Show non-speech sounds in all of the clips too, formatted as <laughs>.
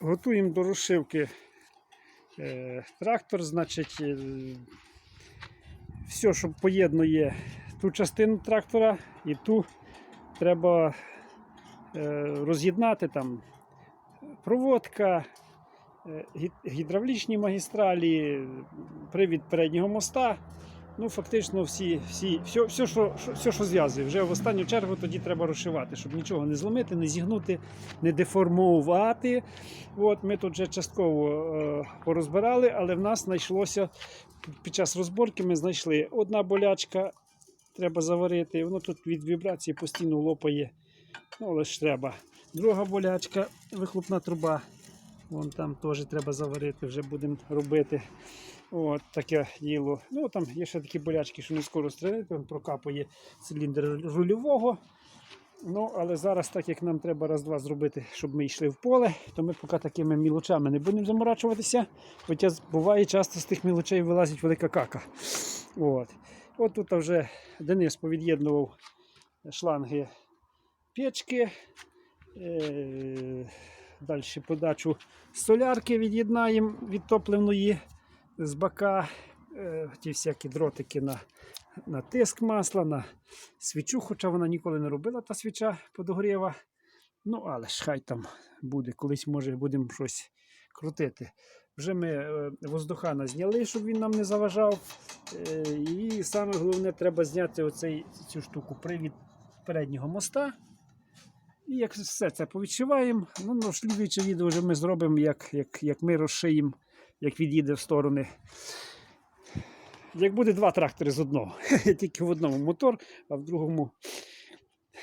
Готуємо до розшивки е, трактор, значить, е, все, що поєднує ту частину трактора і ту треба е, роз'єднати там проводка, гідравлічні магістралі, привід переднього моста. Ну, фактично, всі, всі, все, все, що, все, що зв'язує. Вже в останню чергу тоді треба розшивати, щоб нічого не зломити, не зігнути, не деформувати. От, ми тут вже частково е, порозбирали, але в нас знайшлося під час розборки ми знайшли одна болячка, треба заварити. Воно тут від вібрації постійно лопає. Ну, але ж треба. Друга болячка, вихлопна труба. Вон там теж треба заварити, вже будемо робити. От таке діло. Ну там є ще такі болячки, що не скоро стрілити, він прокапує циліндр рульового. Ну, але зараз, так як нам треба раз-два зробити, щоб ми йшли в поле, то ми поки такими мілочами не будемо заморачуватися. Хоча буває часто з тих мілочей вилазить велика кака. От. От тут вже Денис повід'єднував шланги печки. Е- Далі подачу солярки від'єднаємо від топливної з бока. Е, ті всякі дротики на, на тиск масла, на свічу, хоча вона ніколи не робила та свіча подогріва. Ну, але ж хай там буде. Колись, може, будемо щось крутити. Вже ми е, воздухана зняли, щоб він нам не заважав. Е, і саме головне, треба зняти оцей, цю штуку привід переднього моста. І як все це повідшиваємо, ну, ну слідуюче відео вже ми зробимо, як, як, як ми розшиємо, як від'їде в сторони. Як буде два трактори з одного. <laughs> Тільки в одному мотор, а в другому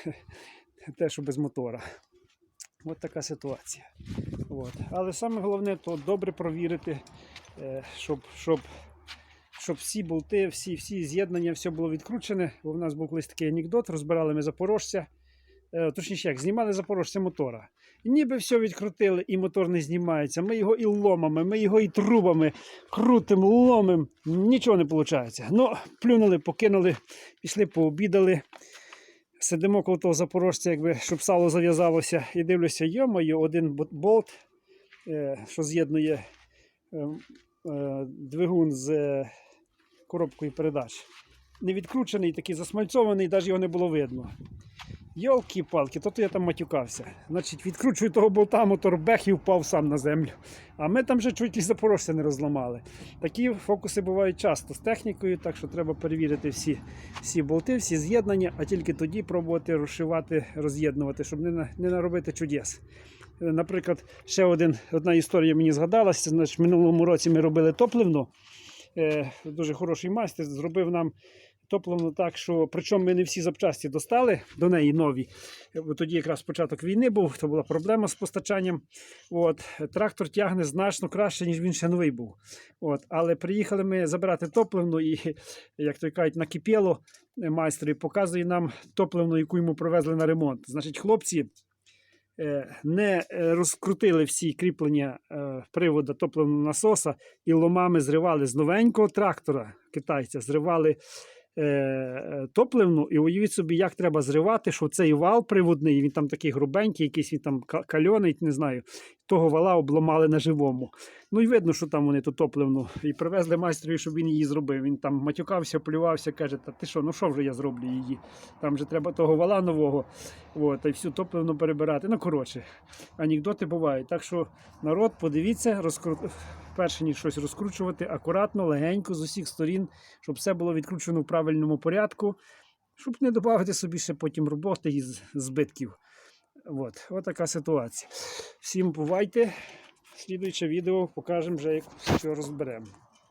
<laughs> те, що без мотора. От така ситуація. От. Але саме головне то добре провірити, е, щоб, щоб, щоб всі болти, всі, всі з'єднання, все було відкручене. Бо в нас був колись такий анекдот, розбирали ми запорожця. Е, Точніше, як знімали запорожця мотора. Ніби все відкрутили, і мотор не знімається. Ми його і ломами, ми його і трубами крутимо, ломимо. Нічого не виходить. Ну, плюнули, покинули, пішли, пообідали. Сидимо коло того запорожця, якби, щоб сало зав'язалося, і дивлюся, йо-моє, один болт, е, що з'єднує е, е, двигун з коробкою передач. Не відкручений, такий засмальцований, навіть його не було видно. Йолки-палки, то, то я там матюкався. Значить, відкручую того болта, мотор бех і впав сам на землю. А ми там вже чуть ли запорожця не розламали. Такі фокуси бувають часто з технікою, так що треба перевірити всі, всі болти, всі з'єднання, а тільки тоді пробувати розшивати, роз'єднувати, щоб не, не наробити чудес. Наприклад, ще один, одна історія мені згадалася. Значить, в минулому році ми робили топливну. Е, дуже хороший майстер зробив нам топливну так, що причому ми не всі запчасті достали до неї нові. Бо тоді якраз початок війни був, то була проблема з постачанням. От, трактор тягне значно краще, ніж він ще новий був. От, але приїхали ми забирати топливну і, як то кажуть, накипіло майстер і показує нам топливну, яку йому привезли на ремонт. Значить, хлопці е, не розкрутили всі кріплення е, привода топливного насоса і ломами зривали з новенького трактора китайця, зривали е, топливну, і уявіть собі, як треба зривати, що цей вал приводний, він там такий грубенький, якийсь він там ка- кальоний, не знаю. Того вала обламали на живому. Ну і видно, що там вони ту топливну. І привезли майстрові, щоб він її зробив. Він там матюкався, плювався, каже, та ти що, ну що вже я зроблю її? Там же треба того вала нового. От, і всю топливну перебирати. Ну, коротше, анекдоти бувають. Так що народ, подивіться, розкру... перше ніж щось розкручувати, акуратно, легенько з усіх сторін, щоб все було відкручено в правильному порядку, щоб не додати собі ще потім роботи із збитків. От, от така ситуація. Всім бувайте. Слідуюче відео покажемо вже, як все розберемо.